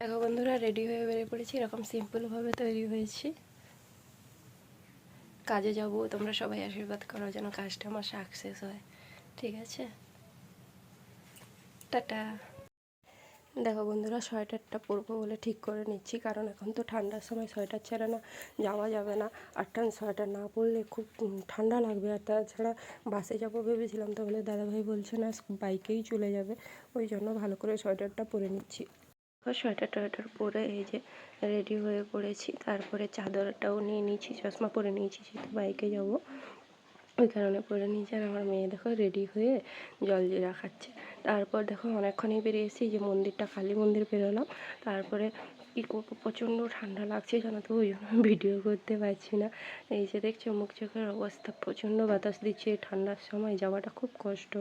দেখো বন্ধুরা রেডি হয়ে বেরিয়ে পড়েছি। এরকম সিম্পলভাবে তৈরি হয়েছি। কাজে যাব, তোমরা সবাই আশীর্বাদ করো যেন কাজটা আমার সাকসেস হয়। ঠিক আছে? টাটা। দেখো বন্ধুরা, সোয়েটারটা পরবো বলে ঠিক করে নিচ্ছি, কারণ এখন তো ঠান্ডার সময় সোয়েটার ছাড়া না, যাওয়া যাবে না। আর টান, সোয়েটার না পরলে খুব ঠান্ডা লাগবে। আর তাছাড়া বাসে যাব ভেবেছিলাম, তাহলে দাদাভাই বলছে না, বাইকেই চলে যাবে। ওই জন্য ভালো করে সোয়েটারটা পরে নিচ্ছি। সোয়েটার টোয়েটার পরে এই যে রেডি হয়ে পড়েছি। তারপরে চাদরটাও নিয়ে নিয়েছি, চশমা পরে নিয়েছি, যেহেতু বাইকে যাব। ওই কারণে পরে নিয়েছি আর আমার মেয়ে দেখো রেডি হয়ে জল জিরা খাচ্ছে। তারপর দেখো অনেকক্ষণই বেরিয়েছি যে মন্দিরটা, কালী মন্দির বেরোলাম। তারপরে কী করব? প্রচণ্ড ঠান্ডা লাগছে জানো তো, ওই জন্য ভিডিও করতে পারছি না। এই যে দেখছ, মুখ চোখের অবস্থা, প্রচণ্ড বাতাস দিচ্ছে। এই ঠান্ডার সময় যাওয়াটা খুব কষ্ট।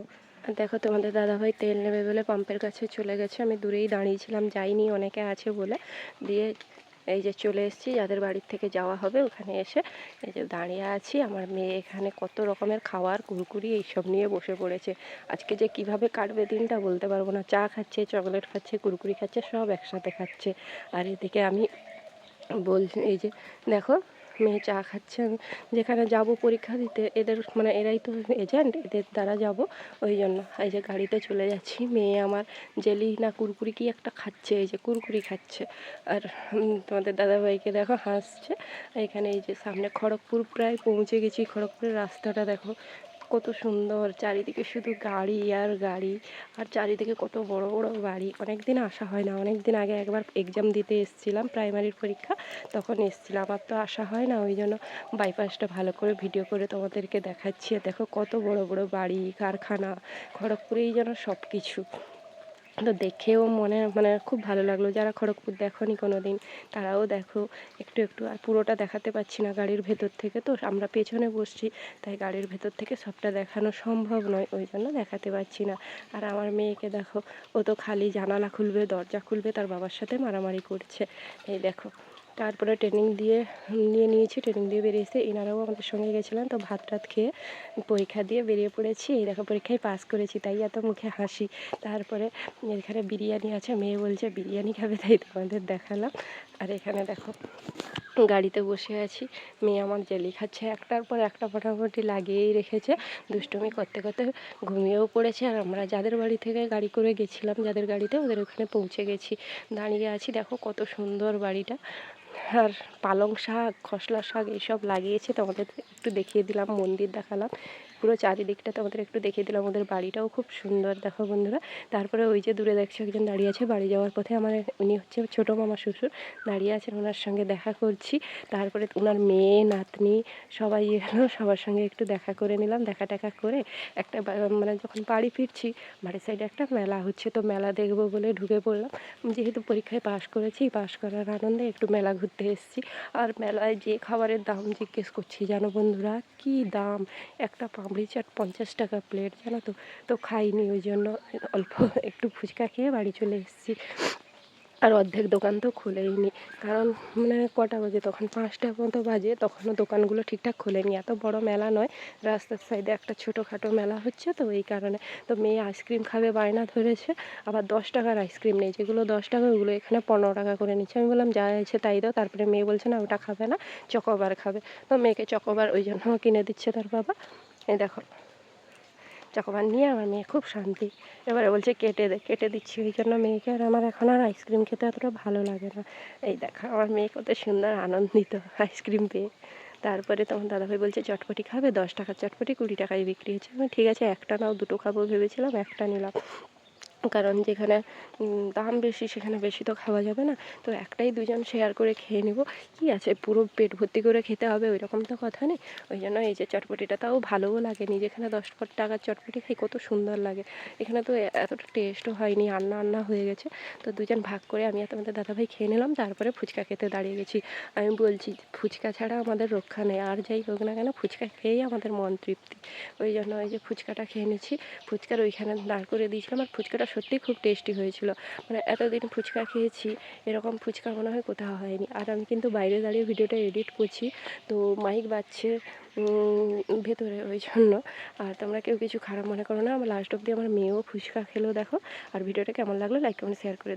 দেখো তোমাদের দাদাভাই তেল নেবে বলে পাম্পের কাছে চলে গেছে। আমি দূরেই দাঁড়িয়েছিলাম, যাইনি, অনেকে আছে বলে। দিয়ে এই যে চলে এসেছি, যাদের বাড়ির থেকে যাওয়া হবে ওখানে এসে এই যে দাঁড়িয়ে আছি। আমার মেয়ে এখানে কত রকমের খাওয়ার, কুরকুরি এইসব নিয়ে বসে পড়েছে। আজকে যে কীভাবে কাটবে দিনটা বলতে পারব না। চা খাচ্ছে, চকলেট খাচ্ছে, কুরকুরি খাচ্ছে, সব একসাথে খাচ্ছে। আর এদিকে আমি বলছি, এই যে দেখো মেয়ে চা খাচ্ছে আমি যেখানে যাব পরীক্ষা দিতে, এদের মানে এরাই তো এজেন্ট এদের দ্বারা যাব, ওই জন্য। এই যে গাড়িতে চলে যাচ্ছি, মেয়ে আমার জেলি না কুরকুরি কি একটা খাচ্ছে, এই যে কুরকুরি খাচ্ছে। আর তোমাদের দাদাভাইকে দেখো হাসছে, এখানে এই যে সামনে খড়গপুর প্রায় পৌঁছে গেছি, খড়গপুরের রাস্তাটা দেখো কত সুন্দর চারিদিকে শুধু গাড়ি আর গাড়ি। আর চারিদিকে কত বড় বড় বাড়ি। অনেক দিন আসা হয় না। অনেক দিন আগে একবার এক্সাম দিতে এসেছিলাম প্রাইমারির পরীক্ষা। তখন এসেছিলাম। আর তো আসা হয় না, ওই জন্য বাইপাসটা ভালো করে ভিডিও করে তোমাদেরকে দেখাচ্ছি। দেখো কত বড় বড় বাড়ি, কারখানা, খড়গপুরেই যেন সব কিছু তো দেখেও মনে মানে খুব ভালো লাগল। যারা খড়গপুর দেখোনি কোনো দিন তারাও দেখো একটু একটু। আর পুরোটা দেখাতে পারছি না গাড়ির ভেতর থেকে। তো আমরা পেছনে বসছি, তাই গাড়ির ভেতর থেকে সবটা দেখানো সম্ভব নয়, ওই জন্য দেখাতে পারছি না। আর আমার মেয়েকে দেখো, ও তো খালি জানালা খুলবে, দরজা খুলবে, তার বাবার সাথে মারামারি করছে। এই দেখো তারপরে ট্রেনিং দিয়ে, নিয়ে নিয়েছি ট্রেনিং দিয়ে বেরিয়েছে। এনারাও আমাদের সঙ্গে গেছিলেন, তো ভাত টাত খেয়ে পরীক্ষা দিয়ে বেরিয়ে পড়েছি। এই দেখো, পরীক্ষায় পাস করেছি, তাই এত মুখে হাসি। তারপরে এখানে বিরিয়ানি আছে, মেয়ে বলছে, বিরিয়ানি খাবে? তাই তোমাদের দেখালাম। আর এখানে দেখো গাড়িতে বসে আছি। মেয়ে আমার জেলি খাচ্ছে। একটার পর একটা মোটামুটি লাগিয়েই রেখেছে। দুষ্টুমি করতে করতে ঘুমিয়েও পড়েছে। আর আমরা যাদের বাড়ি থেকে গাড়ি করে গেছিলাম, যাদের গাড়িতে ওদের ওখানে পৌঁছে গেছি। দাঁড়িয়ে আছি। দেখো কত সুন্দর বাড়িটা। আর পালং শাক, খসলা শাক এইসব লাগিয়েছে। তোমাদের একটু দেখিয়ে দিলাম, মন্দির দেখালাম। পুরো চারিদিকটা তোমাদের একটু দেখিয়ে দিলাম ওদের বাড়িটাও খুব সুন্দর। দেখো বন্ধুরা, তারপরে ওই যে দূরে দেখছ একজন দাঁড়িয়ে আছে, বাড়ি যাওয়ার পথে আমার উনি হচ্ছে ছোটো মামা শ্বশুর, দাঁড়িয়ে আছেন ওনার সঙ্গে দেখা করছি। তারপরে ওনার মেয়ে, নাতনি, সবাই এলো, সবার সঙ্গে একটু দেখা করে নিলাম, দেখা টেকা করে একটা মানে যখন বাড়ি ফিরছি, বাড়ির সাইডে একটা মেলা হচ্ছে, তো মেলা দেখব বলে ঢুকে পড়লাম। যেহেতু পরীক্ষায় পাশ করেছি, পাশ করার আনন্দে একটু মেলা ঘুরতে এসেছি। আর মেলায় যে খাবারের দাম জিজ্ঞেস করছি, জানো বন্ধুরা, কি দাম? একটা পাপড়ি চাট পঞ্চাশ টাকা প্লেট জানো তো? তো খাইনি, ওই জন্য অল্প একটু ফুচকা খেয়ে বাড়ি চলে এসেছি। আর অর্ধেক দোকান তো খোলেইনি। কারণ মানে কটা বাজে? তখন পাঁচটা মতো বাজে। তখনও দোকানগুলো ঠিকঠাক খোলেনি। এত বড় মেলা নয়, রাস্তার সাইডে একটা ছোটোখাটো মেলা হচ্ছে তো এই কারণে। তো মেয়ে আইসক্রিম খাবে, বায়না ধরেছে, আবার দশ টাকার আইসক্রিম নেই। যেগুলো দশ টাকা, ওগুলো এখানে পনেরো টাকা করে নিচ্ছে। আমি বললাম, যা আছে তাই দাও। তারপরে মেয়ে বলছে, না, ওটা খাবে না, চকোবার খাবে। তো মেয়েকে চকোবার ওই জন্য কিনে দিচ্ছে তার বাবা। এই দেখো। চকোবার নিয়ে আমার মেয়ে খুব শান্তি। এবারে বলছে কেটে দে, কেটে দিচ্ছি। ওই জন্য মেয়েকে আর আমার এখন আর আইসক্রিম খেতে অতটা ভালো লাগে না। এই দেখো, আমার মেয়ে কত সুন্দর আনন্দিত আইসক্রিম পেয়ে। তারপরে তখন দাদাভাই বলছে, চটপটি খাবে? দশ টাকার চটপটি কুড়ি টাকায় বিক্রি হচ্ছে। আমি ঠিক আছে, একটা নাও, দুটো খাব, ভেবেছিলাম, একটা নিলাম। কারণ যেখানে দাম বেশি, সেখানে বেশি তো খাওয়া যাবে না। তো একটাই দুজন শেয়ার করে খেয়ে নেব। কি আছে? পুরো পেট ভর্তি করে খেতে হবে ওই রকম তো কথা নেই। ওই জন্য এই যে চটপটিটা তাও ভালোও লাগেনি যেখানে দশ টাকার চটপটি খাই, কত সুন্দর লাগে। এখানে তো এতটা টেস্টও হয়নি, আন্না আন্না হয়ে গেছে। তো দুজন ভাগ করে আমি আর তোমাদের দাদাভাই খেয়ে নিলাম, তারপরে ফুচকা খেতে দাঁড়িয়ে গেছি। আমি বলছি, ফুচকা ছাড়া আমাদের রক্ষা নেই। আর যাই হোক না কেন, ফুচকা খেয়েই আমাদের মন তৃপ্তি। ওই জন্য ওই যে ফুচকাটা খেয়ে নিচ্ছি। ফুচকার ওইখানে দাঁড় করে দিয়েছিলাম, আর ফুচকাটা সত্যিই খুব টেস্টি হয়েছিল। মানে এতদিন ফুচকা খেয়েছি, এরকম ফুচকা মনে হয় কোথাও হয়নি। আর আমি কিন্তু বাইরে দাঁড়িয়ে ভিডিওটা এডিট করছি, তো মাইক বাজছে ভেতরে ওই জন্য। আর তোমরা কেউ কিছু খারাপ মনে করো না, আমার লাস্ট অব্দি আমার মেয়েও ফুচকা খেলো দেখো। আর ভিডিওটা কেমন লাগল লাইক কমেন্ট শেয়ার করে